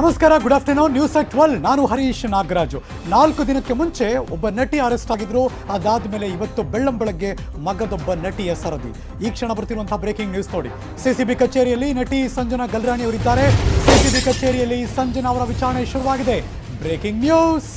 ನಮಸ್ಕಾರ good afternoon news at twelve ನಾನು ಹರೀಶ್ ನಾಗರಾಜು. ನಾಲ್ಕು ದಿನಕ್ಕೆ ಮುಂಚೆ ಒಬ್ಬ ನಟಿ ಅರೆಸ್ಟ್ ಆಗಿದ್ರು. ಅದಾದ ಮೇಲೆ ಇವತ್ತು ಬೆಳ್ಳಂಬೆಳಗ್ಗೆ ಮಗದೊಬ್ಬ ನಟಿಯ ಸರದಿ. ಈ ಕ್ಷಣ ಬರ್ತಿರುವಂತಹ ಬ್ರೇಕಿಂಗ್ ನ್ಯೂಸ್ ನೋಡಿ. ಸಿಸಿಬಿ ಕಚೇರಿಯಲ್ಲಿ ನಟಿ ಸಂಜನಾ ಗಲ್ರಾಣಿ ಅವರಿದ್ದಾರೆ ಸಿಸಿಬಿ ಕಚೇರಿಯಲ್ಲಿ ಸಂಜನಾ ಅವರ ವಿಚಾರಣೆ ಶುರುವಾಗಿದೆ. ಬ್ರೇಕಿಂಗ್ ನ್ಯೂಸ್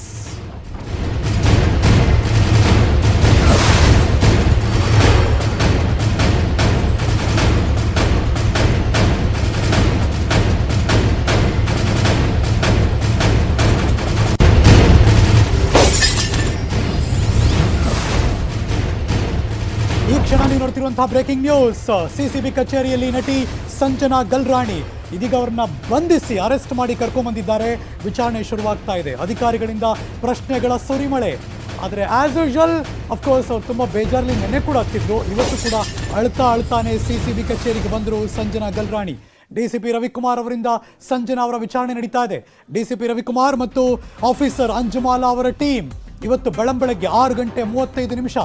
ನೋಡ್ತಿರುವಂತಹ ಬ್ರೇಕಿಂಗ್ ನ್ಯೂಸ್ ಸಿಸಿಬಿ ಕಚೇರಿಯಲ್ಲಿ ನಟಿ ಸಂಜನಾ ಗಲ್ರಾಣಿ ಇದೀಗ ಅವರನ್ನ ಬಂಧಿಸಿ ಅರೆಸ್ಟ್ ಮಾಡಿ ಕರ್ಕೊಂಡ್ಬಂದಿದ್ದಾರೆ ವಿಚಾರಣೆ ಶುರುವಾಗ್ತಾ ಇದೆ. ಅಧಿಕಾರಿಗಳಿಂದ ಪ್ರಶ್ನೆಗಳ ಸುರಿಮಳೆ. ಆದರೆ ಆಸ್ ಯೂಶುವಲ್ ಅಫ್ಕೋರ್ಸ್ ಅವ್ರು ತುಂಬ ಬೇಜಾರಲ್ಲಿ ನೆನೆ ಕೂಡ ಹತ್ತಿದ್ರು. ಇವತ್ತು ಕೂಡ ಅಳ್ತಾ ಅಳ್ತಾನೆ ಸಿ ಸಿ ಕಚೇರಿಗೆ ಬಂದರು ಸಂಜನಾ ಗಲ್ರಾಣಿ. ಡಿಸಿಪಿ ರವಿಕುಮಾರ್ ಅವರಿಂದ ಸಂಜನಾ ಅವರ ವಿಚಾರಣೆ ನಡೀತಾ ಇದೆ. ಡಿಸಿಪಿ ರವಿಕುಮಾರ್ ಮತ್ತು ಆಫೀಸರ್ ಅಂಜುಮಾಲಾ ಅವರ ಟೀಮ್ ಇವತ್ತು ಬೆಳಂಬೆಳಗ್ಗೆ ಆರು ಗಂಟೆ ಮೂವತ್ತೈದು ನಿಮಿಷ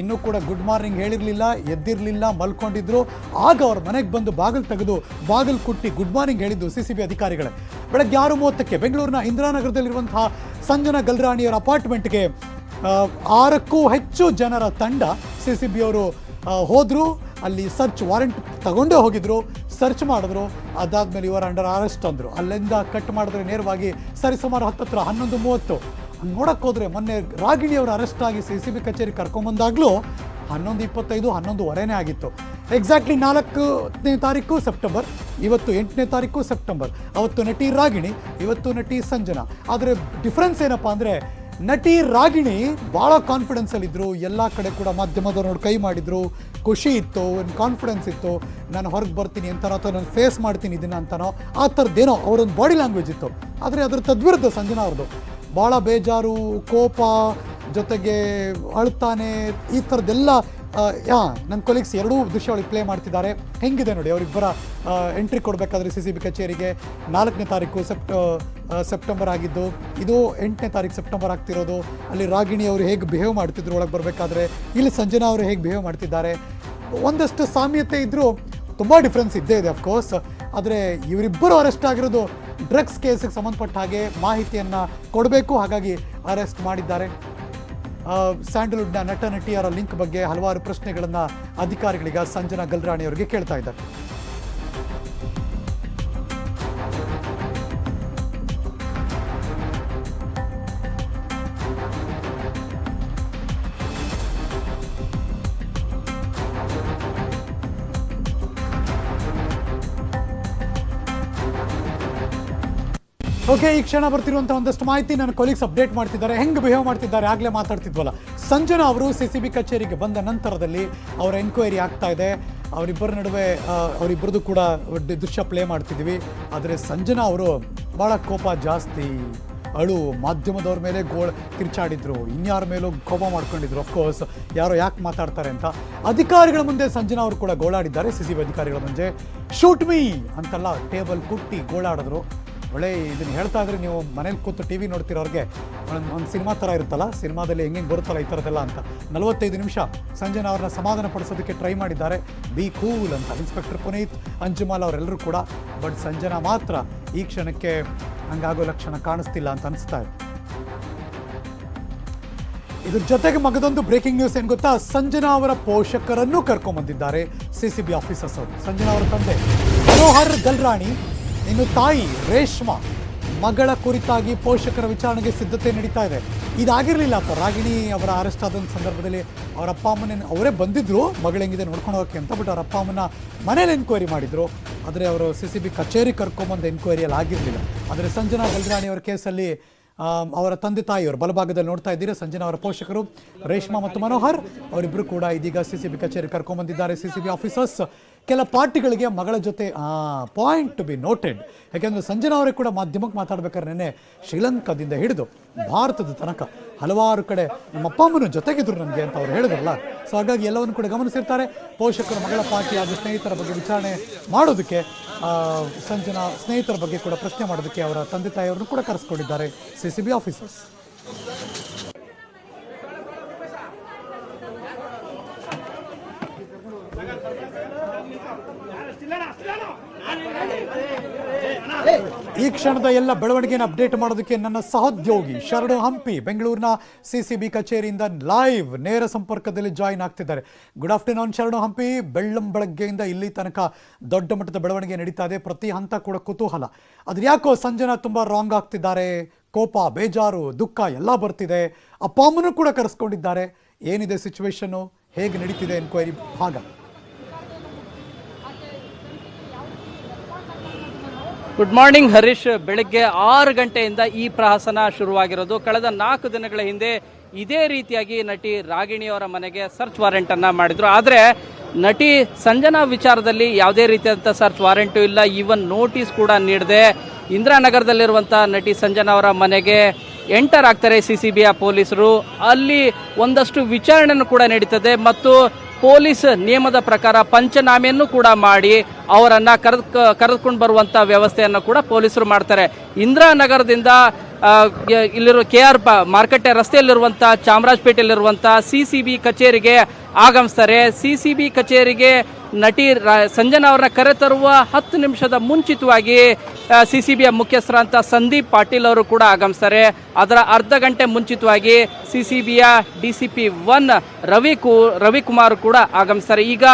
ಇನ್ನೂ ಕೂಡ ಗುಡ್ ಮಾರ್ನಿಂಗ್ ಹೇಳಿರಲಿಲ್ಲ, ಎದ್ದಿರಲಿಲ್ಲ, ಮಲ್ಕೊಂಡಿದ್ರು. ಆಗ ಅವ್ರ ಮನೆಗೆ ಬಂದು ಬಾಗಿಲು ತೆಗೆದು, ಬಾಗಿಲು ಕುಟ್ಟಿ ಗುಡ್ ಮಾರ್ನಿಂಗ್ ಹೇಳಿದ್ದು ಸಿ ಸಿ ಬಿ ಅಧಿಕಾರಿಗಳೇ. ಬೆಳಗ್ಗೆ ಆರು ಮೂವತ್ತಕ್ಕೆ ಬೆಂಗಳೂರಿನ ಇಂದಿರಾನಗರದಲ್ಲಿರುವಂತಹ ಸಂಜನಾ ಗಲ್ರಾಣಿಯವರ ಅಪಾರ್ಟ್ಮೆಂಟ್ಗೆ ಆರಕ್ಕೂ ಹೆಚ್ಚು ಜನರ ತಂಡ ಸಿ ಸಿ ಬಿ ಅವರು ಹೋದರು. ಅಲ್ಲಿ ಸರ್ಚ್ ವಾರೆಂಟ್ ತಗೊಂಡೇ ಹೋಗಿದ್ರು. ಸರ್ಚ್ ಮಾಡಿದ್ರು. ಅದಾದಮೇಲೆ ಇವರ ಅಂಡರ್ ಅರೆಸ್ಟ್ ಅಂದರು. ಅಲ್ಲಿಂದ ಕಟ್ ಮಾಡಿದ್ರೆ ನೇರವಾಗಿ ಸರಿಸುಮಾರು ಹತ್ತತ್ರ ಹನ್ನೊಂದು ಮೂವತ್ತು. ಹಂಗ್ ನೋಡಕ್ ಹೋದ್ರೆ ಮೊನ್ನೆ ರಾಗಿಣಿ ಅವರು ಅರೆಸ್ಟ್ ಆಗಿ ಸಿ ಸಿ ಬಿ ಕಚೇರಿ ಕರ್ಕೊಂಬಂದಾಗಲೂ ಹನ್ನೊಂದು ಇಪ್ಪತ್ತೈದು ಹನ್ನೊಂದುವರೆನೇ ಆಗಿತ್ತು. ಎಕ್ಸಾಕ್ಟ್ಲಿ ನಾಲ್ಕನೇ ತಾರೀಕು ಸೆಪ್ಟೆಂಬರ್ ಇವತ್ತು ಎಂಟನೇ ತಾರೀಕು ಸೆಪ್ಟೆಂಬರ್ ಅವತ್ತು ನಟಿ ರಾಗಿಣಿ, ಇವತ್ತು ನಟಿ ಸಂಜನಾ. ಆದರೆ ಡಿಫ್ರೆನ್ಸ್ ಏನಪ್ಪ ಅಂದರೆ ನಟಿ ರಾಗಿಣಿ ಭಾಳ ಕಾನ್ಫಿಡೆನ್ಸಲ್ಲಿದ್ದರು ಎಲ್ಲ ಕಡೆ ಕೂಡ ಮಾಧ್ಯಮದವ್ರು ನೋಡಿ ಕೈ ಮಾಡಿದರು, ಖುಷಿ ಇತ್ತು, ಒಂದು ಕಾನ್ಫಿಡೆನ್ಸ್ ಇತ್ತು. ನಾನು ಹೊರಗೆ ಬರ್ತೀನಿ ಅಂತಾನೋ ಅಥವಾ ನಾನು ಫೇಸ್ ಮಾಡ್ತೀನಿ ಇದನ್ನು ಅಂತಾನೋ, ಆ ಥರದ್ದೇನೋ, ಅವರೊಂದು ಬಾಡಿ ಲ್ಯಾಂಗ್ವೇಜ್ ಇತ್ತು. ಆದರೆ ಅದರ ತದ್ವಿರುದ್ಧ ಸಂಜನಾ ಅವ್ರದ್ದು. ಭಾಳ ಬೇಜಾರು, ಕೋಪ ಜೊತೆಗೆ ಅಳ್ತಾನೆ, ಈ ಥರದ್ದೆಲ್ಲ ಯಾ ನನ್ನ ಕೊಲೀಗ್ಸ್ ಎರಡೂ ದೃಶ್ಯಗಳಿಗೆ ಪ್ಲೇ ಮಾಡ್ತಿದ್ದಾರೆ. ಹೆಂಗಿದೆ ನೋಡಿ, ಅವರಿಬ್ಬರ ಎಂಟ್ರಿ ಕೊಡಬೇಕಾದ್ರೆ ಸಿ ಸಿ ಬಿ ಕಚೇರಿಗೆ? ನಾಲ್ಕನೇ ತಾರೀಕು ಸೆಪ್ಟ ಸೆಪ್ಟೆಂಬರ್ ಆಗಿದ್ದು, ಇದು ಎಂಟನೇ ತಾರೀಕು ಸೆಪ್ಟೆಂಬರ್ ಆಗ್ತಿರೋದು. ಅಲ್ಲಿ ರಾಗಿಣಿ ಅವರು ಹೇಗೆ ಬಿಹೇವ್ ಮಾಡ್ತಿದ್ರು ಒಳಗೆ ಬರಬೇಕಾದ್ರೆ, ಇಲ್ಲಿ ಸಂಜನಾ ಅವರು ಹೇಗೆ ಬಿಹೇವ್ ಮಾಡ್ತಿದ್ದಾರೆ? ಒಂದಷ್ಟು ಸಾಮ್ಯತೆ ಇದ್ದರೂ ತುಂಬ ಡಿಫ್ರೆನ್ಸ್ ಇದ್ದೇ ಇದೆ ಅಫ್ಕೋರ್ಸ್ ಆದರೆ ಇವರಿಬ್ಬರು ಅರೆಸ್ಟ್ ಆಗಿರೋದು ಡ್ರಗ್ಸ್ ಕೇಸಿಗೆ ಸಂಬಂಧಪಟ್ಟ ಹಾಗೆ ಮಾಹಿತಿಯನ್ನು ಕೊಡಬೇಕು. ಹಾಗಾಗಿ ಅರೆಸ್ಟ್ ಮಾಡಿದ್ದಾರೆ. ಸ್ಯಾಂಡಲ್ವುಡ್ನ ನಟ, ನಟಿಯರ ಲಿಂಕ್ ಬಗ್ಗೆ ಹಲವಾರು ಪ್ರಶ್ನೆಗಳನ್ನು ಅಧಿಕಾರಿಗಳಿಗೆ ಸಂಜನಾ ಗಲ್ರಾಣಿಯವರಿಗೆ ಕೇಳ್ತಾ ಇದ್ದಾರೆ. ಓಕೆ, ಈ ಕ್ಷಣ ಬರ್ತಿರುವಂಥ ಒಂದಷ್ಟು ಮಾಹಿತಿ ನನ್ನ ಕೊಲೀಗ್ಸ್ ಅಪ್ಡೇಟ್ ಮಾಡ್ತಿದ್ದಾರೆ. ಹೆಂಗೆ ಬಿಹೇವ್ ಮಾಡ್ತಿದ್ದಾರೆ ಆಗ್ಲೇ ಮಾತಾಡ್ತಿದ್ವಲ್ಲ. ಸಂಜನಾ ಅವರು ಸಿ ಸಿ ಬಿ ಕಚೇರಿಗೆ ಬಂದ ನಂತರದಲ್ಲಿ ಅವರ ಎನ್ಕ್ವೈರಿ ಆಗ್ತಾ ಇದೆ. ಅವರಿಬ್ಬರ ನಡುವೆ ಅವರಿಬ್ಬರದ್ದು ಅವರಿಬ್ಬರದು ಕೂಡ ದೃಶ್ಯ ಪ್ಲೇ ಮಾಡ್ತಿದ್ವಿ. ಆದರೆ ಸಂಜನಾ ಅವರು ಭಾಳ ಕೋಪ ಜಾಸ್ತಿ. ಅಳು ಮಾಧ್ಯಮದವ್ರ ಮೇಲೆ ಗೋಳ್ ಕಿರ್ಚಾಡಿದ್ರು. ಇನ್ಯಾರ ಮೇಲೂ ಕೋಪ ಮಾಡ್ಕೊಂಡಿದ್ರು. ಅಫ್ಕೋರ್ಸ್ ಯಾರೋ ಯಾಕೆ ಮಾತಾಡ್ತಾರೆ ಅಂತ. ಅಧಿಕಾರಿಗಳ ಮುಂದೆ ಸಂಜನಾ ಅವರು ಕೂಡ ಗೋಳಾಡಿದ್ದಾರೆ. ಸಿ ಸಿ ಬಿ ಅಧಿಕಾರಿಗಳ ಮುಂದೆ ಶೂಟ್ ಮೀ ಅಂತೆಲ್ಲ ಟೇಬಲ್ ಕುಟ್ಟಿ ಗೋಳಾಡಿದ್ರು. ಒಳ್ಳೆ ಇದನ್ನು ಹೇಳ್ತಾ ಇದ್ರೆ ನೀವು ಮನೇಲಿ ಕೂತು ಟಿ ವಿ ನೋಡ್ತಿರೋರಿಗೆ ಒಂದು ಸಿನಿಮಾ ಥರ ಇರುತ್ತಲ್ಲ, ಸಿನಿಮಾದಲ್ಲಿ ಹೆಂಗೆ ಬರುತ್ತಲ್ಲ ಈ ಥರದ್ದೆಲ್ಲ ಅಂತ. ನಲವತ್ತೈದು ನಿಮಿಷ ಸಂಜನಾ ಅವ್ರನ್ನ ಸಮಾಧಾನ ಪಡಿಸೋದಕ್ಕೆ ಟ್ರೈ ಮಾಡಿದ್ದಾರೆ. ಬಿ ಕೂಲ್ ಅಂತ ಇನ್ಸ್ಪೆಕ್ಟರ್ ಪುನೀತ್, ಅಂಜುಮಾಲ್ ಅವರೆಲ್ಲರೂ ಕೂಡ. ಬಟ್ ಸಂಜನಾ ಮಾತ್ರ ಈ ಕ್ಷಣಕ್ಕೆ ಹಂಗಾಗೋ ಲಕ್ಷಣ ಕಾಣಿಸ್ತಿಲ್ಲ ಅಂತ ಅನಿಸ್ತಾ ಇದೆ. ಇದ್ರ ಜೊತೆಗೆ ಮಗದೊಂದು ಬ್ರೇಕಿಂಗ್ ನ್ಯೂಸ್ ಏನು ಗೊತ್ತಾ? ಸಂಜನಾ ಅವರ ಪೋಷಕರನ್ನು ಕರ್ಕೊಂಬಂದಿದ್ದಾರೆ. ಸಿಸಿಬಿ ಆಫೀಸರ್ಸ್ ಅವರು. ಸಂಜನಾ ಅವರ ತಂದೆ ಮನೋಹರ್ ಗಲ್ರಾಣಿ ಇನ್ನು ತಾಯಿ ರೇಷ್ಮಾ ಮಗಳ ಕುರಿತಾಗಿ ಪೋಷಕರ ವಿಚಾರಣೆಗೆ ಸಿದ್ಧತೆ ನಡೀತಾ ಇದೆ. ಇದಾಗಿರಲಿಲ್ಲ ರಾಗಿಣಿ ಅವರ ಅರೆಸ್ಟ್ ಆದ ಸಂದರ್ಭದಲ್ಲಿ ಅವರ ಅಪ್ಪ ಅಮ್ಮನ ಅವರೇ ಬಂದಿದ್ರು. ಮಗಳು ಹೆಂಗಿದೆ ನೋಡ್ಕೊಂಡು ಹೋಗಕ್ಕೆ ಅಂತ ಬಟ್ ಅವರ ಅಪ್ಪ ಅಮ್ಮನ ಮನೇಲಿ ಎನ್ಕ್ವೈರಿ ಮಾಡಿದ್ರು. ಆದರೆ ಅವರು ಸಿ ಸಿ ಬಿ ಕಚೇರಿ ಕರ್ಕೊಂಬಂದು ಎನ್ಕ್ವೈರಿಯಲ್ಲಿ ಆಗಿರಲಿಲ್ಲ. ಆದರೆ ಸಂಜನಾ ಗಲ್ರಾಣಿ ಅವರ ಕೇಸಲ್ಲಿ ಅವರ ತಂದೆ ತಾಯಿಯವರು ಬಲಭಾಗದಲ್ಲಿ ನೋಡ್ತಾ ಇದ್ದೀರಿ? ಸಂಜನಾ ಅವರ ಪೋಷಕರು, ರೇಷ್ಮಾ ಮತ್ತು ಮನೋಹರ್ ಅವರಿಬ್ಬರು ಕೂಡ ಇದೀಗ ಸಿ ಸಿ ಬಿ ಕಚೇರಿ ಕರ್ಕೊಂಬಂದಿದ್ದಾರೆ. ಸಿ ಸಿ ಬಿ ಆಫೀಸರ್ಸ್ ಕೆಲ ಪಾರ್ಟಿಗಳಿಗೆ ಮಗಳ ಜೊತೆ ಪಾಯಿಂಟ್ ಟು ಬಿ ನೋಟೆಡ್ ಯಾಕೆಂದರೆ ಸಂಜನಾ ಅವರೇ ಕೂಡ ಮಾಧ್ಯಮಕ್ಕೆ ಮಾತಾಡ್ಬೇಕಾದ್ರೆ ನೆನೆ ಶ್ರೀಲಂಕಾದಿಂದ ಹಿಡಿದು ಭಾರತದ ತನಕ ಹಲವಾರು ಕಡೆ ನಮ್ಮ ಅಪ್ಪ ಅಮ್ಮನ ಜೊತೆಗಿದ್ರು ನನಗೆ ಅಂತ ಅವ್ರು ಹೇಳಿದ್ರಲ್ಲ. ಸೊ ಹಾಗಾಗಿ ಎಲ್ಲವನ್ನು ಕೂಡ ಗಮನಿಸಿರ್ತಾರೆ. ಪೋಷಕರು ಮಗಳ ಪಾರ್ಟಿ ಹಾಗೂ ಸ್ನೇಹಿತರ ಬಗ್ಗೆ ವಿಚಾರಣೆ ಮಾಡೋದಕ್ಕೆ ಸಂಜನಾ ಸ್ನೇಹಿತರ ಬಗ್ಗೆ ಕೂಡ ಪ್ರಶ್ನೆ ಮಾಡೋದಕ್ಕೆ ಅವರ ತಂದೆ ತಾಯಿಯವರನ್ನು ಕೂಡ ಕರೆಸ್ಕೊಂಡಿದ್ದಾರೆ. ಸಿ ಸಿ ಬಿ ಆಫೀಸರ್ಸ್ ಈ ಕ್ಷಣದ ಎಲ್ಲ ಬೆಳವಣಿಗೆಯನ್ನು ಅಪ್ಡೇಟ್ ಮಾಡೋದಕ್ಕೆ ನನ್ನ ಸಹೋದ್ಯೋಗಿ ಶರಣು ಹಂಪಿ, ಬೆಂಗಳೂರಿನ ಸಿಸಿಬಿ ಕಚೇರಿಯಿಂದ ಲೈವ್ ನೇರ ಸಂಪರ್ಕದಲ್ಲಿ ಜಾಯಿನ್ ಆಗ್ತಿದ್ದಾರೆ. ಗುಡ್ ಆಫ್ಟರ್ನೂನ್ ಶರಣು ಹಂಪಿ. ಬೆಳ್ಳಂ ಬೆಳಗ್ಗೆಯಿಂದ ಇಲ್ಲಿ ತನಕ ದೊಡ್ಡ ಮಟ್ಟದ ಬೆಳವಣಿಗೆ ನಡೀತಾ ಇದೆ. ಪ್ರತಿ ಹಂತ ಕೂಡ ಕುತೂಹಲ. ಅದ್ರ ಯಾಕೋ ಸಂಜನಾ ತುಂಬಾ ರಾಂಗ್ ಆಗ್ತಿದ್ದಾರೆ. ಕೋಪ, ಬೇಜಾರು, ದುಃಖ ಎಲ್ಲ ಬರ್ತಿದೆ. ಅಪ್ಪ ಅಮ್ಮನೂ ಕೂಡ ಕರೆಸ್ಕೊಂಡಿದ್ದಾರೆ. ಏನಿದೆ ಸಿಚುವೇಶನ್ನು ಹೇಗೆ ನಡೀತಿದೆ ಎನ್ಕ್ವೈರಿ ಭಾಗ ಗುಡ್ ಮಾರ್ನಿಂಗ್ ಹರೀಶ್ ಬೆಳಗ್ಗೆ ಆರು ಗಂಟೆಯಿಂದ ಈ ಪ್ರಹಸನ ಶುರುವಾಗಿರೋದು. ಕಳೆದ ನಾಲ್ಕು ದಿನಗಳ ಹಿಂದೆ ಇದೇ ರೀತಿಯಾಗಿ ನಟಿ ರಾಗಿಣಿಯವರ ಮನೆಗೆ ಸರ್ಚ್ ವಾರೆಂಟ್ ಅನ್ನ ಮಾಡಿದ್ರು. ಆದರೆ ನಟಿ ಸಂಜನಾ ವಿಚಾರದಲ್ಲಿ ಯಾವುದೇ ರೀತಿಯಾದಂಥ ಸರ್ಚ್ ವಾರೆಂಟು ಇಲ್ಲ. ಈವನ್ ನೋಟಿಸ್ ಕೂಡ ನೀಡದೆ ಇಂದಿರಾನಗರದಲ್ಲಿರುವಂಥ ನಟಿ ಸಂಜನಾ ಅವರ ಮನೆಗೆ ಎಂಟರ್ ಆಗ್ತಾರೆ ಸಿ ಸಿ ಬಿಯ ಪೊಲೀಸರು. ಅಲ್ಲಿ ಒಂದಷ್ಟು ವಿಚಾರಣೆಯನ್ನು ಕೂಡ ನಡೀತದೆ ಮತ್ತು ಪೊಲೀಸ್ ನಿಯಮದ ಪ್ರಕಾರ ಪಂಚನಾಮೆಯನ್ನು ಕೂಡ ಮಾಡಿ ಅವರನ್ನು ಕರೆದು ಕರೆದುಕೊಂಡು ಬರುವಂತ ವ್ಯವಸ್ಥೆಯನ್ನು ಕೂಡ ಪೊಲೀಸರು ಮಾಡ್ತಾರೆ. ಇಂದಿರಾನಗರದಿಂದ ಇಲ್ಲಿರೋ ಕೆ ಆರ್ ಮಾರುಕಟ್ಟೆ ರಸ್ತೆಯಲ್ಲಿರುವಂಥ ಚಾಮರಾಜಪೇಟೆಯಲ್ಲಿರುವಂಥ ಸಿ ಸಿ ಬಿ ಕಚೇರಿಗೆ ಆಗಮಿಸ್ತಾರೆ. ಸಿ ಸಿ ಬಿ ಕಚೇರಿಗೆ ನಟಿ ಸಂಜನಾ ಅವರನ್ನ ಕರೆತರುವ ಹತ್ತು ನಿಮಿಷದ ಮುಂಚಿತವಾಗಿ ಸಿ ಸಿ ಬಿಯ ಮುಖ್ಯಸ್ಥರಂತ ಸಂದೀಪ್ ಪಾಟೀಲ್ ಅವರು ಕೂಡ ಆಗಮಿಸ್ತಾರೆ. ಅದರ ಅರ್ಧ ಗಂಟೆ ಮುಂಚಿತವಾಗಿ C C ಬಿಯ D C P one Ravi ಕು, ರವಿಕುಮಾರ್ ಕೂಡ ಆಗಮಿಸ್ತಾರೆ. ಈಗ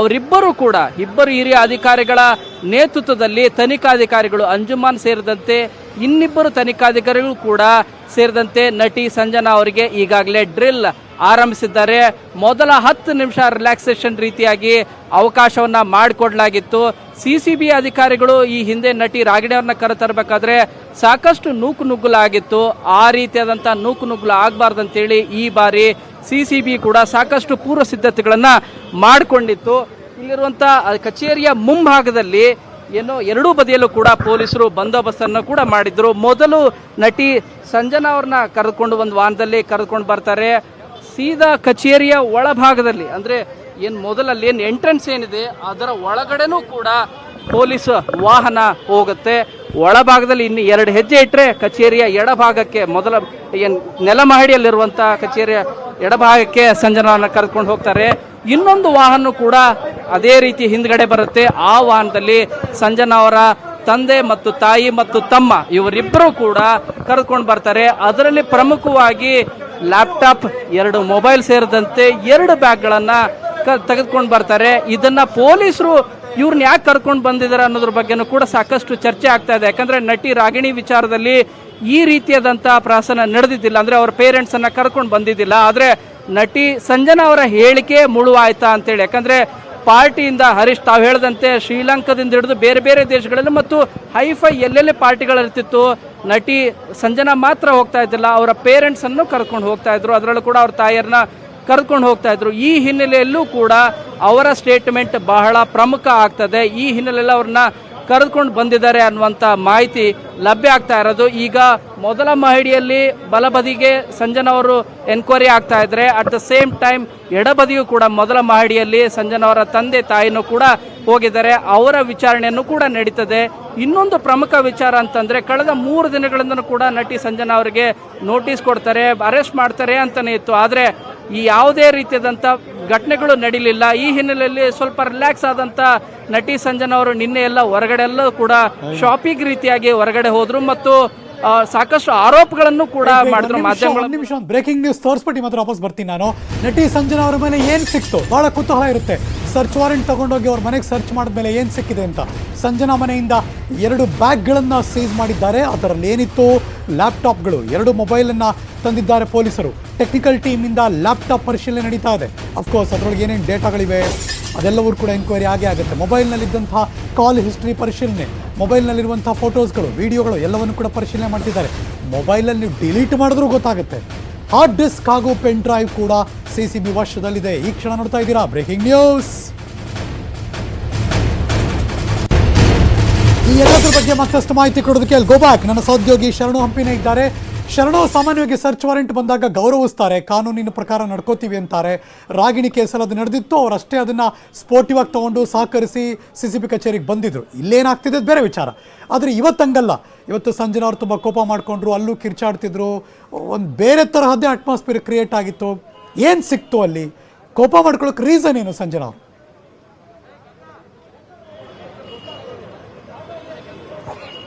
ಅವರಿಬ್ಬರು ಕೂಡ, ಇಬ್ಬರು ಹಿರಿಯ ಅಧಿಕಾರಿಗಳ ನೇತೃತ್ವದಲ್ಲಿ ತನಿಖಾಧಿಕಾರಿಗಳು ಅಂಜುಮಾನ್ ಸೇರಿದಂತೆ ಇನ್ನಿಬ್ಬರು ತನಿಖಾಧಿಕಾರಿಗಳು ಕೂಡ ಸೇರಿದಂತೆ ನಟಿ ಸಂಜನಾ ಅವರಿಗೆ ಈಗಾಗಲೇ ಡ್ರಿಲ್ ಆರಂಭಿಸಿದ್ದಾರೆ. ಮೊದಲ ಹತ್ತು ನಿಮಿಷ ರಿಲ್ಯಾಕ್ಸೇಷನ್ ರೀತಿಯಾಗಿ ಅವಕಾಶವನ್ನು ಮಾಡಿಕೊಡಲಾಗಿತ್ತು. ಸಿ ಸಿ ಬಿ ಅಧಿಕಾರಿಗಳು ಈ ಹಿಂದೆ ನಟಿ ರಾಗಿಣಿಯವ್ರನ್ನ ಕರೆತರಬೇಕಾದ್ರೆ ಸಾಕಷ್ಟು ನೂಕು ನುಗ್ಗುಲಾಗಿತ್ತು ಆ ರೀತಿಯಾದಂಥ ನೂಕು ನುಗ್ಗುಲು ಆಗಬಾರ್ದಂತೇಳಿ ಈ ಬಾರಿ ಸಿ ಸಿ ಬಿ ಕೂಡ ಸಾಕಷ್ಟು ಪೂರ್ವ ಸಿದ್ಧತೆಗಳನ್ನು ಮಾಡಿಕೊಂಡಿತ್ತು ಇಲ್ಲಿರುವಂಥ ಕಚೇರಿಯ ಮುಂಭಾಗದಲ್ಲಿ ಏನೋ ಎರಡೂ ಬದಿಯಲ್ಲೂ ಕೂಡ ಪೊಲೀಸರು ಬಂದೋಬಸ್ತನ್ನು ಕೂಡ ಮಾಡಿದ್ರು. ಮೊದಲು ನಟಿ ಸಂಜನಾ ಅವ್ರನ್ನ ಕರೆದುಕೊಂಡು ಒಂದು ವಾಹನದಲ್ಲಿ ಕರೆದುಕೊಂಡು ಬರ್ತಾರೆ. ಸೀದಾ ಕಚೇರಿಯ ಒಳಭಾಗದಲ್ಲಿ, ಅಂದ್ರೆ ಏನು ಮೊದಲಲ್ಲಿ ಏನು ಎಂಟ್ರೆನ್ಸ್ ಏನಿದೆ, ಅದರ ಒಳಗಡೆನೂ ಕೂಡ ಪೊಲೀಸ್ ವಾಹನ ಹೋಗುತ್ತೆ. ಒಳಭಾಗದಲ್ಲಿ ಇನ್ನು ಎರಡು ಹೆಜ್ಜೆ ಇಟ್ಟರೆ ಕಚೇರಿಯ ಎಡಭಾಗಕ್ಕೆ ಮೊದಲ ಏನು ನೆಲಮಹಡಿಯಲ್ಲಿರುವಂಥ ಕಚೇರಿಯ ಎಡಭಾಗಕ್ಕೆ ಸಂಜನವನ್ನು ಕರೆದುಕೊಂಡು ಹೋಗ್ತಾರೆ. ಇನ್ನೊಂದು ವಾಹನ ಕೂಡ ಅದೇ ರೀತಿ ಹಿಂದ್ಗಡೆ ಬರುತ್ತೆ. ಆ ವಾಹನದಲ್ಲಿ ಸಂಜನಾ ಅವರ ತಂದೆ ಮತ್ತು ತಾಯಿ ಮತ್ತು ತಮ್ಮ ಇವರಿಬ್ಬರು ಕೂಡ ಕರೆದುಕೊಂಡು ಬರ್ತಾರೆ. ಅದರಲ್ಲಿ ಪ್ರಮುಖವಾಗಿ ಲ್ಯಾಪ್ಟಾಪ್, ಎರಡು ಮೊಬೈಲ್ ಸೇರಿದಂತೆ ಎರಡು ಬ್ಯಾಗ್ಗಳನ್ನು ಕ, ತೆಗೆದುಕೊಂಡು ಬರ್ತಾರೆ. ಇದನ್ನ ಪೊಲೀಸರು ಇವ್ರನ್ನ ಯಾಕೆ ಕರ್ಕೊಂಡು ಬಂದಿದ್ದಾರೆ ಅನ್ನೋದ್ರ ಬಗ್ಗೆನೂ ಕೂಡ ಸಾಕಷ್ಟು ಚರ್ಚೆ ಆಗ್ತಾ ಇದೆ. ಯಾಕಂದ್ರೆ ನಟಿ ರಾಗಿಣಿ ವಿಚಾರದಲ್ಲಿ ಈ ರೀತಿಯಾದಂಥ ಪ್ರಹಸನ ನಡೆದಿದ್ದಿಲ್ಲ. ಅಂದ್ರೆ ಅವ್ರ ಪೇರೆಂಟ್ಸನ್ನು ಕರ್ಕೊಂಡು ಬಂದಿದ್ದಿಲ್ಲ. ಆದ್ರೆ ನಟಿ ಸಂಜನಾ ಅವರ ಹೇಳಿಕೆ ಮುಳುವಾಯ್ತಾ ಅಂತೇಳಿ. ಯಾಕಂದ್ರೆ ಪಾರ್ಟಿಯಿಂದ ಹರೀಶ್, ತಾವು ಹೇಳಿದಂತೆ ಶ್ರೀಲಂಕಾದಿಂದ ಹಿಡಿದು ಬೇರೆ ಬೇರೆ ದೇಶಗಳಲ್ಲಿ ಮತ್ತು ಹೈಫೈ ಎಲ್ಲೆಲ್ಲಿ ಪಾರ್ಟಿಗಳಿರ್ತಿತ್ತು ನಟಿ ಸಂಜನಾ ಮಾತ್ರ ಹೋಗ್ತಾ ಇದ್ದಿಲ್ಲ, ಅವರ ಪೇರೆಂಟ್ಸ್ ಅನ್ನು ಕರ್ಕೊಂಡು ಹೋಗ್ತಾ ಇದ್ರು, ಅದರಲ್ಲೂ ಕೂಡ ಅವ್ರ ತಾಯಿಯರನ್ನ ಕರ್ಕೊಂಡು ಹೋಗ್ತಾ ಇದ್ರು. ಈ ಹಿನ್ನೆಲೆಯಲ್ಲೂ ಕೂಡ ಅವರ ಸ್ಟೇಟ್ಮೆಂಟ್ ಬಹಳ ಪ್ರಮುಖ ಆಗ್ತದೆ. ಈ ಹಿನ್ನೆಲೆಯಲ್ಲಿ ಅವ್ರನ್ನ ಕರೆದುಕೊಂಡು ಬಂದಿದ್ದಾರೆ ಅನ್ನುವಂಥ ಮಾಹಿತಿ ಲಭ್ಯ ಆಗ್ತಾ ಇರೋದು. ಈಗ ಮೊದಲ ಮಹಡಿಯಲ್ಲಿ ಬಲಬದಿಗೆ ಸಂಜನಾ ಅವರು ಎನ್ಕ್ವೈರಿ ಆಗ್ತಾ ಇದ್ರೆ, ಅಟ್ ದ ಸೇಮ್ ಟೈಮ್ ಎಡಬದಿಯೂ ಕೂಡ ಮೊದಲ ಮಹಡಿಯಲ್ಲಿ ಸಂಜನಾ ಅವರ ತಂದೆ ತಾಯಿನೂ ಕೂಡ ಹೋಗಿದ್ದಾರೆ. ಅವರ ವಿಚಾರಣೆಯನ್ನು ಕೂಡ ನಡೀತದೆ. ಇನ್ನೊಂದು ಪ್ರಮುಖ ವಿಚಾರ ಅಂತಂದ್ರೆ, ಕಳೆದ ಮೂರು ದಿನಗಳಿಂದನೂ ಕೂಡ ನಟಿ ಸಂಜನಾ ಅವರಿಗೆ ನೋಟಿಸ್ ಕೊಡ್ತಾರೆ, ಅರೆಸ್ಟ್ ಮಾಡ್ತಾರೆ ಅಂತಲೇ ಇತ್ತು. ಆದರೆ ಈ ಯಾವುದೇ ರೀತಿಯಾದಂಥ ಘಟನೆಗಳು ನಡೀಲಿಲ್ಲ. ಈ ಹಿನ್ನೆಲೆಯಲ್ಲಿ ಸ್ವಲ್ಪ ರಿಲ್ಯಾಕ್ಸ್ ಆದಂಥ ನಟಿ ಸಂಜನಾ ಅವರು ನಿನ್ನೆ ಎಲ್ಲ ಹೊರಗಡೆ ಎಲ್ಲ ಕೂಡ ಶಾಪಿಂಗ್ ರೀತಿಯಾಗಿ ಹೊರಗಡೆ ಹೋದ್ರು. ಮತ್ತು ಸಾಕಷ್ಟು ಆರೋಪಗಳನ್ನು ಕೂಡ ಮಾಡಿದ್ರು ಮಾಧ್ಯಮಗಳು. ಒಂದು ನಿಮಿಷ ಬ್ರೇಕಿಂಗ್ ನ್ಯೂಸ್ ತೋರಿಸ್ಬಿಟ್ಟು ಮಾತ್ರ ವಾಪಸ್ ಬರ್ತೀನಿ ನಾನು. ನಟಿ ಸಂಜನಾ ಅವರ ಮೇಲೆ ಏನ್ ಸಿಕ್ತು? ಬಹಳ ಕುತೂಹಲ ಇರುತ್ತೆ. ಸರ್ಚ್ ವಾರೆಂಟ್ ತಗೊಂಡೋಗಿ ಅವ್ರ ಮನೆಗೆ ಸರ್ಚ್ ಮಾಡಿದ್ಮೇಲೆ ಏನ್ ಸಿಕ್ಕಿದೆ ಅಂತ. ಸಂಜನಾ ಮನೆಯಿಂದ ಎರಡು ಬ್ಯಾಗ್ಗಳನ್ನ ಸೀಸ್ ಮಾಡಿದ್ದಾರೆ. ಅದರಲ್ಲಿ ಏನಿತ್ತು? ಲ್ಯಾಪ್ಟಾಪ್ಗಳು ಎರಡು ಮೊಬೈಲನ್ನು ತಂದಿದ್ದಾರೆ ಪೊಲೀಸರು. ಟೆಕ್ನಿಕಲ್ ಇಂದ ಲ್ಯಾಪ್ಟಾಪ್ ಪರಿಶೀಲನೆ ನಡೀತಾ ಇದೆ. ಅಫ್ಕೋರ್ಸ್ ಅದರೊಳಗೆ ಏನೇನು ಡೇಟಾಗಳಿವೆ ಅದೆಲ್ಲವೂ ಕೂಡ ಎನ್ಕ್ವೈರಿ ಆಗೇ ಆಗುತ್ತೆ. ಮೊಬೈಲ್ನಲ್ಲಿದ್ದಂತಹ ಕಾಲ್ ಹಿಸ್ಟ್ರಿ ಪರಿಶೀಲನೆ. ಮೊಬೈಲ್ನಲ್ಲಿರುವಂತಹ ಫೋಟೋಸ್ಗಳು, ವಿಡಿಯೋಗಳು ಎಲ್ಲವನ್ನು ಕೂಡ ಪರಿಶೀಲನೆ ಮಾಡ್ತಿದ್ದಾರೆ. ಮೊಬೈಲಲ್ಲಿ ನೀವು ಡಿಲೀಟ್ ಮಾಡಿದ್ರೂ ಗೊತ್ತಾಗುತ್ತೆ. ಹಾರ್ಡ್ ಡಿಸ್ಕ್ ಹಾಗೂ ಪೆನ್ ಡ್ರೈವ್ ಕೂಡ ಸಿ ಸಿ ಬಿ ವಶದಲ್ಲಿದೆ ಈ ಕ್ಷಣ ನೋಡ್ತಾ ಇದ್ದೀರಾ? Breaking news! ಈ ಎಲ್ಲದರ ಬಗ್ಗೆ ಮತ್ತಷ್ಟು ಮಾಹಿತಿ ಕೊಡೋದಕ್ಕೆ ಅಲ್ಲಿ ಗೋಬ್ಯಾಕ್ ನನ್ನ ಸಹೋದ್ಯೋಗಿ ಶರಣು ಹಂಪಿನೇ ಇದ್ದಾರೆ. ಶರಣು ಸಾಮಾನ್ಯವಾಗಿ ಸರ್ಚ್ ವಾರೆಂಟ್ ಬಂದಾಗ ಗೌರವಿಸ್ತಾರೆ, ಕಾನೂನಿನ ಪ್ರಕಾರ ನಡ್ಕೋತೀವಿ ಅಂತಾರೆ. ರಾಗಿಣಿ ಕೇಸಲ್ಲಿ ಅದು ನಡೆದಿತ್ತು, ಅವ್ರು ಅಷ್ಟೇ ಅದನ್ನ ಸ್ಪೋರ್ಟಿವ್ ಆಗಿ ತಗೊಂಡು ಸಹಕರಿಸಿ ಸಿ ಸಿ ಬಿ ಕಚೇರಿಗೆ ಬಂದಿದ್ರು. ಇಲ್ಲೇನಾಗ್ತಿದೆ ಬೇರೆ ವಿಚಾರ. ಆದರೆ ಇವತ್ತಂಗಲ್ಲ. ಇವತ್ತು ಸಂಜನಾ ಅವ್ರು ತುಂಬ ಕೋಪ ಮಾಡಿಕೊಂಡ್ರು, ಅಲ್ಲೂ ಕಿರ್ಚಾಡ್ತಿದ್ರು. ಒಂದು ಬೇರೆ ತರಹದ್ದೇ ಅಟ್ಮಾಸ್ಫಿಯರ್ ಕ್ರಿಯೇಟ್ ಆಗಿತ್ತು. ಏನು ಸಿಕ್ತು ಅಲ್ಲಿ? ಕೋಪ ಮಾಡ್ಕೊಳ್ಳೋಕೆ ರೀಸನ್ ಏನು ಸಂಜನಾ ಆ, ಪ್ರ-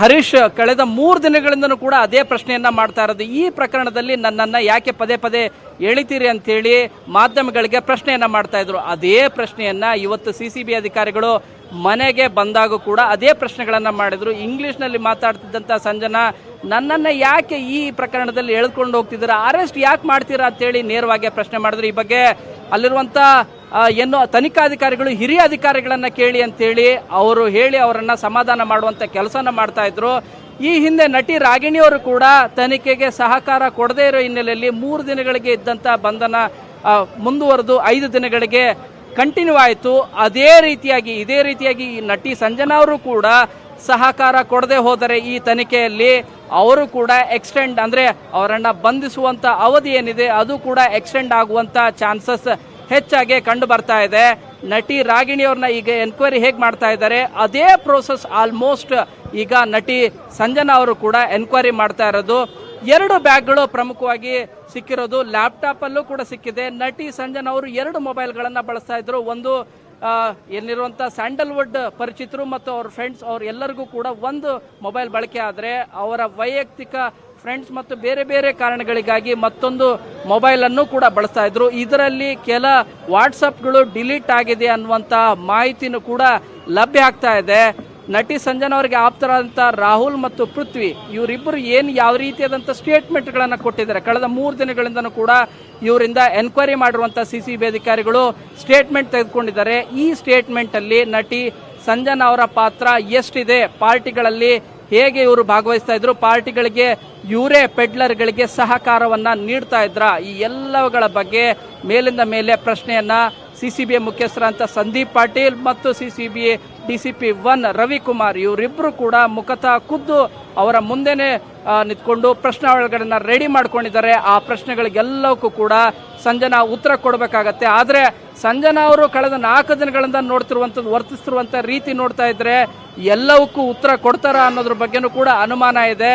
ಹರೀಶ್ ಕಳೆದ ಮೂರು ದಿನಗಳಿಂದನೂ ಕೂಡ ಅದೇ ಪ್ರಶ್ನೆಯನ್ನು ಮಾಡ್ತಾ ಇರೋದು. ಈ ಪ್ರಕರಣದಲ್ಲಿ ನನ್ನನ್ನು ಯಾಕೆ ಪದೇ ಪದೇ ಎಳಿತೀರಿ ಅಂತೇಳಿ ಮಾಧ್ಯಮಗಳಿಗೆ ಪ್ರಶ್ನೆಯನ್ನು ಮಾಡ್ತಾ ಇದ್ರು. ಅದೇ ಪ್ರಶ್ನೆಯನ್ನು ಇವತ್ತು ಸಿ ಸಿ ಬಿ ಅಧಿಕಾರಿಗಳು ಮನೆಗೆ ಬಂದಾಗ ಕೂಡ ಅದೇ ಪ್ರಶ್ನೆಗಳನ್ನು ಮಾಡಿದರು. ಇಂಗ್ಲೀಷ್ನಲ್ಲಿ ಮಾತಾಡ್ತಿದ್ದಂಥ ಸಂಜನಾ, ನನ್ನನ್ನು ಯಾಕೆ ಈ ಪ್ರಕರಣದಲ್ಲಿ ಎಳ್ಕೊಂಡು ಹೋಗ್ತಿದ್ದೀರಾ? ಅರೆಸ್ಟ್ ಯಾಕೆ ಮಾಡ್ತೀರಾ ಅಂತೇಳಿ ನೇರವಾಗಿ ಪ್ರಶ್ನೆ ಮಾಡಿದ್ರು. ಈ ಬಗ್ಗೆ ಅಲ್ಲಿರುವಂಥ ಏನು ತನಿಖಾಧಿಕಾರಿಗಳು ಹಿರಿಯ ಅಧಿಕಾರಿಗಳನ್ನು ಕೇಳಿ ಅಂತೇಳಿ ಅವರು ಹೇಳಿ ಅವರನ್ನು ಸಮಾಧಾನ ಮಾಡುವಂಥ ಕೆಲಸನ ಮಾಡ್ತಾ ಇದ್ರು. ಈ ಹಿಂದೆ ನಟಿ ರಾಗಿಣಿಯವರು ಕೂಡ ತನಿಖೆಗೆ ಸಹಕಾರ ಕೊಡದೇ ಇರೋ ಹಿನ್ನೆಲೆಯಲ್ಲಿ ಮೂರು ದಿನಗಳಿಗೆ ಇದ್ದಂಥ ಬಂಧನ ಮುಂದುವರೆದು ಐದು ದಿನಗಳಿಗೆ ಕಂಟಿನ್ಯೂ ಆಯಿತು. ಅದೇ ರೀತಿಯಾಗಿ, ಇದೇ ರೀತಿಯಾಗಿ ಈ ನಟಿ ಸಂಜನಾ ಅವರು ಕೂಡ ಸಹಕಾರ ಕೊಡದೆ ಹೋದರೆ ಈ ತನಿಖೆಯಲ್ಲಿ ಅವರು ಕೂಡ ಎಕ್ಸ್ಟೆಂಡ್ ಅಂದರೆ ಅವರನ್ನು ಬಂಧಿಸುವಂಥ ಅವಧಿ ಏನಿದೆ ಅದು ಕೂಡ ಎಕ್ಸ್ಟೆಂಡ್ ಆಗುವಂಥ ಚಾನ್ಸಸ್ ಹೆಚ್ಚಾಗಿ ಕಂಡು ಬರ್ತಾ ಇದೆ. ನಟಿ ರಾಗಿಣಿಯವ್ರನ್ನ ಈಗ ಎನ್ಕ್ವೈರಿ ಹೇಗೆ ಮಾಡ್ತಾ ಇದ್ದಾರೆ? ಅದೇ ಪ್ರೋಸೆಸ್ ಆಲ್ಮೋಸ್ಟ್ ಈಗ ನಟಿ ಸಂಜನಾ ಅವರು ಕೂಡ ಎನ್ಕ್ವೈರಿ ಮಾಡ್ತಾ ಇರೋದು. ಎರಡು ಬ್ಯಾಗ್ಗಳು ಪ್ರಮುಖವಾಗಿ ಸಿಕ್ಕಿರೋದು. ಲ್ಯಾಪ್ಟಾಪಲ್ಲೂ ಕೂಡ ಸಿಕ್ಕಿದೆ. ನಟಿ ಸಂಜನಾ ಅವರು ಎರಡು ಮೊಬೈಲ್ಗಳನ್ನು ಬಳಸ್ತಾ ಇದ್ರು. ಒಂದು ಎಲ್ಲಿರುವಂಥ ಸ್ಯಾಂಡಲ್ವುಡ್ ಪರಿಚಿತರು ಮತ್ತು ಅವ್ರ ಫ್ರೆಂಡ್ಸ್ ಅವ್ರ ಎಲ್ಲರಿಗೂ ಕೂಡ ಒಂದು ಮೊಬೈಲ್ ಬಳಕೆ ಆದರೆ ಅವರ ವೈಯಕ್ತಿಕ ಫ್ರೆಂಡ್ಸ್ ಮತ್ತು ಬೇರೆ ಬೇರೆ ಕಾರಣಗಳಿಗಾಗಿ ಮತ್ತೊಂದು ಮೊಬೈಲನ್ನು ಕೂಡ ಬಳಸ್ತಾ ಇದ್ರು. ಇದರಲ್ಲಿ ಕೆಲ ವಾಟ್ಸಪ್ಗಳು ಡಿಲೀಟ್ ಆಗಿದೆ ಅನ್ನುವಂಥ ಮಾಹಿತಿನೂ ಕೂಡ ಲಭ್ಯ ಆಗ್ತಾ ಇದೆ. ನಟಿ ಸಂಜನಾ ಅವರಿಗೆ ಆಪ್ತರಾದಂಥ ರಾಹುಲ್ ಮತ್ತು ಪೃಥ್ವಿ, ಇವರಿಬ್ಬರು ಏನು ಯಾವ ರೀತಿಯಾದಂಥ ಸ್ಟೇಟ್ಮೆಂಟ್ಗಳನ್ನು ಕೊಟ್ಟಿದ್ದಾರೆ? ಕಳೆದ ಮೂರು ದಿನಗಳಿಂದನೂ ಕೂಡ ಇವರಿಂದ ಎನ್ಕ್ವೈರಿ ಮಾಡಿರುವಂಥ ಸಿ ಸಿ ಬಿ ಅಧಿಕಾರಿಗಳು ಸ್ಟೇಟ್ಮೆಂಟ್ ತೆಗೆದುಕೊಂಡಿದ್ದಾರೆ. ಈ ಸ್ಟೇಟ್ಮೆಂಟಲ್ಲಿ ನಟಿ ಸಂಜನಾ ಅವರ ಪಾತ್ರ ಎಷ್ಟಿದೆ? ಪಾರ್ಟಿಗಳಲ್ಲಿ ಹೇಗೆ ಇವರು ಭಾಗವಹಿಸ್ತಾ ಇದ್ರು? ಪಾರ್ಟಿಗಳಿಗೆ ಇವರೇ ಪೆಡ್ಲರ್ಗಳಿಗೆ ಸಹಕಾರವನ್ನ ನೀಡ್ತಾ ಇದ್ರ. ಈ ಎಲ್ಲವುಗಳ ಬಗ್ಗೆ ಮೇಲಿಂದ ಮೇಲೆ ಪ್ರಶ್ನೆಯನ್ನ ಸಿ ಸಿ ಬಿ ಮುಖ್ಯಸ್ಥರಂತ ಸಂದೀಪ್ ಪಾಟೀಲ್ ಮತ್ತು C C B D one Ravikumar ಇವರಿಬ್ಬರು ಕೂಡ ಮುಖತಃ ಖುದ್ದು ಅವರ ಮುಂದೆನೆ ನಿಂತ್ಕೊಂಡು ಪ್ರಶ್ನಾವಳಿಗಳನ್ನು ರೆಡಿ ಮಾಡ್ಕೊಂಡಿದ್ದಾರೆ. ಆ ಪ್ರಶ್ನೆಗಳಿಗೆಲ್ಲವಕ್ಕೂ ಕೂಡ ಸಂಜನಾ ಉತ್ತರ ಕೊಡಬೇಕಾಗತ್ತೆ. ಆದರೆ ಸಂಜನಾ ಅವರು ಕಳೆದ ನಾಲ್ಕು ದಿನಗಳಿಂದ ನೋಡ್ತಿರುವಂಥದ್ದು, ವರ್ತಿಸ್ತಿರುವಂಥ ರೀತಿ ನೋಡ್ತಾ ಇದ್ರೆ ಎಲ್ಲವಕ್ಕೂ ಉತ್ತರ ಕೊಡ್ತಾರ ಅನ್ನೋದ್ರ ಬಗ್ಗೆನೂ ಕೂಡ ಅನುಮಾನ ಇದೆ.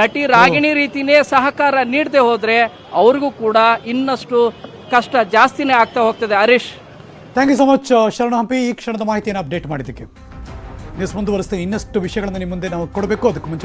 ನಟಿ ರಾಗಿಣಿ ರೀತಿನೇ ಸಹಕಾರ ನೀಡದೆ ಹೋದರೆ ಅವ್ರಿಗೂ ಕೂಡ ಇನ್ನಷ್ಟು ಕಷ್ಟ ಜಾಸ್ತಿನೇ ಆಗ್ತಾ ಹೋಗ್ತದೆ. Harish. Thank you so much Sharana Hampi. ಈ ಕ್ಷಣದ ಮಾಹಿತಿಯನ್ನು ಅಪ್ಡೇಟ್ ಮಾಡಿದ್ದಕ್ಕೆ. ನ್ಯೂಸ್ ಮುಂದುವರಿಸ್ತೀನಿ ಇನ್ನಷ್ಟು ವಿಷಯಗಳನ್ನು ನಿಮ್ಮ ಮುಂದೆ ನಾವು ಕೊಡಬೇಕು. ಅದಕ್ಕೆ ಮುಂಚೆ